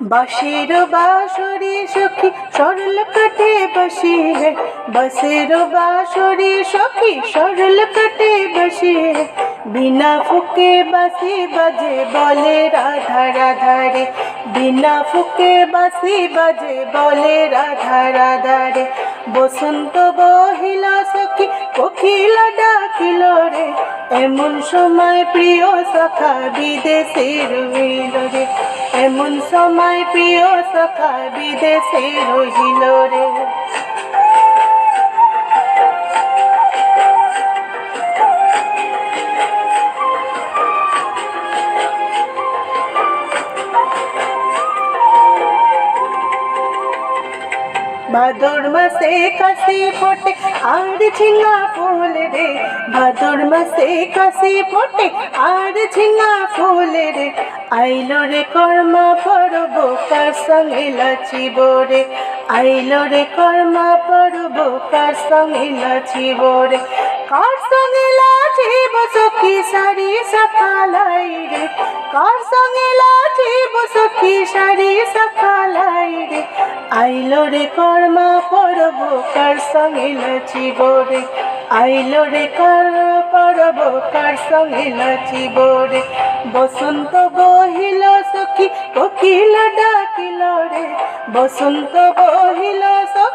বাঁশের বাঁশরি সখী, সরল কাটে বাসি রে বাঁশের বাঁশরি সখী, সরল কাটে বাসি রে বিনা ফুকে বাসি বাজে বলে রাধা রাধা রে। বিনা ফুকে বাসি বাজে বলে রাধা রাধা রে। বসন্ত বহিল সখী, কোকিল ডাকিল এমন সময় প্রিয় সখা বিদেশের রইল রে। এমন সময় প্রিয় সখা বিদেশে রহিল রে। ভাদর মাসে কাশি ফোটে, আর ঝিঙা ফুল রে। ভাদর মাসে কাশি ফোটে, আর ঝিঙা ফুল রে। আইলো রে কর্মা পরব, কার সঙ্গে লাচিব রে? আইলো রে কর্মা পরব, কার সঙ্গে লাচিব রে? কার সঙ্গে লাচিব সখী সারি সকালাই রে? কার সঙ্গে সখী সারি সকালাই রে। আইলো রে কর্মা পরব কার সঙ্গে রে। রে কর্মা কার সঙ্গে রে। বসন্ত বহিল সখী, কোকিল ডাকিল রে। বসন্ত বহিল সখী